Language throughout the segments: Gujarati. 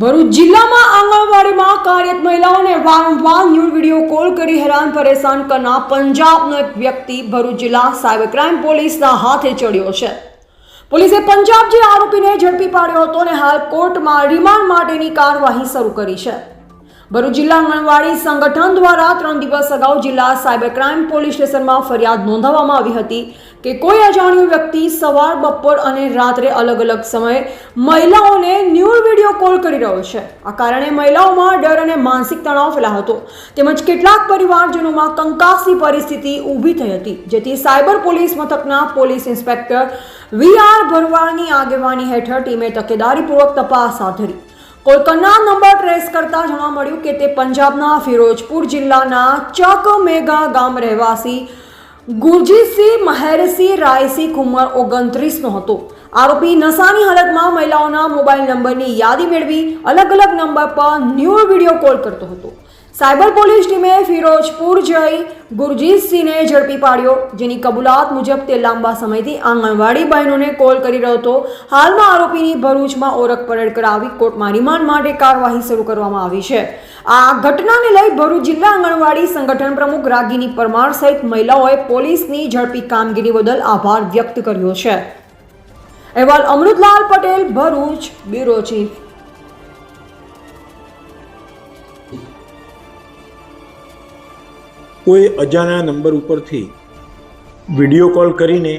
ભરૂચ જિલ્લામાં આંગણવાડીમાં કાર્યરત મહિલાઓને વારંવાર ન્યૂડ વીડિયો કોલ કરી હેરાન પરેશાન કરનાર પંજાબનો એક વ્યક્તિ ભરૂચ જિલ્લા સાયબર ક્રાઇમ પોલીસના હાથે ચડ્યો છે. પોલીસે પંજાબ જે આરોપીને ઝડપી પાડ્યો હતો અને હાલ કોર્ટમાં રિમાન્ડ માટેની કાર્યવાહી શરૂ કરી છે. ભરૂચ જિલ્લા આંગણવાડી સંગઠન દ્વારા ત્રણ દિવસ અગાઉ જિલ્લા સાયબર ક્રાઇમ પોલીસ સ્ટેશનમાં ફરિયાદ નોંધાવવામાં આવી હતી કે કોઈ અજાણ્યો વ્યક્તિ સવાર, બપોર અને રાત્રે અલગ અલગ સમયે મહિલાઓને ન્યૂડ વીડિયો કોલ કરી રહ્યો છે. આ કારણે મહિલાઓમાં ડર અને માનસિક તણાવ ફેલાયો હતો. તેમજ કેટલાક પરિવારજનોમાં કંકાસની પરિસ્થિતિ ઊભી થઈ હતી, જેથી સાયબર પોલીસ મથકના પોલીસ ઇન્સ્પેક્ટર વી આર ભરવાડની આગેવાની હેઠળ ટીમે તકેદારીપૂર્વક તપાસ હાથ ધરી. કોલ નંબર ટ્રેસ કરતા જાણવા મળ્યું કે તે પંજાબના ફિરોજપુર જિલ્લાના ચક મેઘા ગામ રહેવાસી ગુરજીતસિંહ, મહેરસિંહ, રાયસિંહ ઉંમર ઓગણત્રીસનો હતો. આરોપી નશાની હાલતમાં મહિલાઓના મોબાઈલ નંબરની યાદી મેળવી અલગ અલગ નંબર પર ન્યૂ વીડિયો કોલ કરતો હતો. સાયબર પોલીસ ટીમે ફિરોજપુર જઈ ગુરજીતસિંહને ઝડપી પાડ્યો, જેની કબૂલાત મુજબ તે લાંબા સમયથી આંગણવાડી બહેનોને કોલ કરી રહ્યો હતો. હાલમાં આરોપીની ભરૂચમાં ઓળખ પરેડ કરાવી કોર્ટમાં રિમાન્ડ માટે કાર્યવાહી શરૂ કરવામાં આવી છે. આ ઘટનાને લઈ ભરૂચ જિલ્લા આંગણવાડી સંગઠન પ્રમુખ રાગીની પરમાર સહિત મહિલાઓએ પોલીસની ઝડપી કામગીરી બદલ આભાર વ્યક્ત કર્યો છે. અહેવાલ અમૃતલાલ પટેલ, ભરૂચ, બ્યુરો ચીફ. કોઈ અજાણ્યા નંબર ઉપરથી વીડિયો કોલ કરીને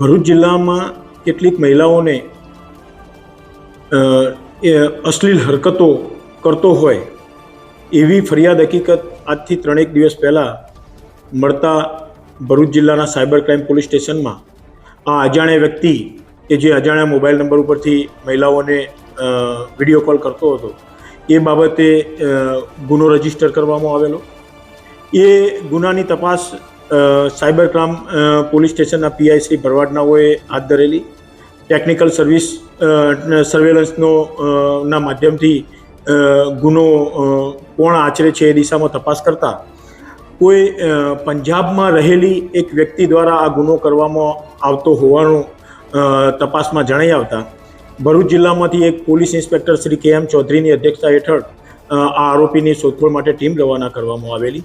ભરૂચ જિલ્લામાં કેટલીક મહિલાઓને એ અશ્લીલ હરકતો કરતો હોય એવી ફરિયાદ હકીકત આજથી ત્રણેક દિવસ પહેલાં મળતા ભરૂચ જિલ્લાના સાયબર ક્રાઇમ પોલીસ સ્ટેશનમાં. આ અજાણ્યા વ્યક્તિ કે જે અજાણ્યા મોબાઈલ નંબર ઉપરથી મહિલાઓને વીડિયો કોલ કરતો હતો, એ બાબતે ગુનો રજિસ્ટર કરવામાં આવેલો. એ ગુનાની તપાસ સાયબર ક્રાઇમ પોલીસ સ્ટેશનના પીઆઈ શ્રી ભરવાડનાઓએ હાથ ધરેલી. ટેકનિકલ સર્વિસ સર્વેલન્સનો ના માધ્યમથી ગુનો કોણ આચરે છે એ દિશામાં તપાસ કરતા, કોઈ પંજાબમાં રહેલી એક વ્યક્તિ દ્વારા આ ગુનો કરવામાં આવતો હોવાનું તપાસમાં જણાઈ આવતા, ભરૂચ જિલ્લામાંથી એક પોલીસ ઇન્સ્પેક્ટર શ્રી કે એમ ચૌધરીની અધ્યક્ષતા હેઠળ આ આરોપીની શોધખોળ માટે ટીમ રવાના કરવામાં આવેલી.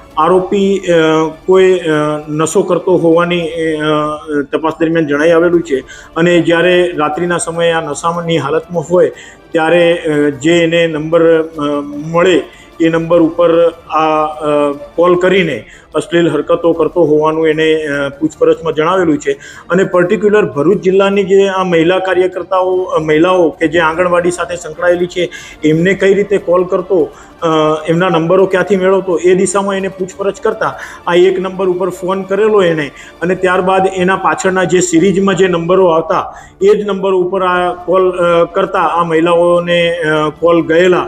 આરોપી કોઈ નશો કરતો હોવાની તપાસ દરમિયાન જણાઈ આવેલું છે. અને જ્યારે રાત્રિના સમયે આ નશાની હાલતમાં હોય, ત્યારે જે એને નંબર મળે એ નંબર ઉપર આ કોલ કરીને અશ્લીલ હરકતો કરતો હોવાનું એને પૂછપરછમાં જણાવેલું છે. અને પર્ટિક્યુલર ભરૂચ જિલ્લાની જે આ મહિલા કાર્યકર્તાઓ મહિલાઓ કે જે આંગણવાડી સાથે સંકળાયેલી છે, એમને કઈ રીતે કોલ કરતો એમના નંબરો ક્યાંથી મેળવતો, એ દિશામાં એને પૂછપરછ કરતા આ એક નંબર ઉપર ફોન કરેલો એને અને ત્યારબાદ એના પાછળના જે સિરીઝમાં જે નંબરો આવતા, એ જ નંબર ઉપર આ કોલ કરતા આ મહિલાઓને કોલ ગયેલા.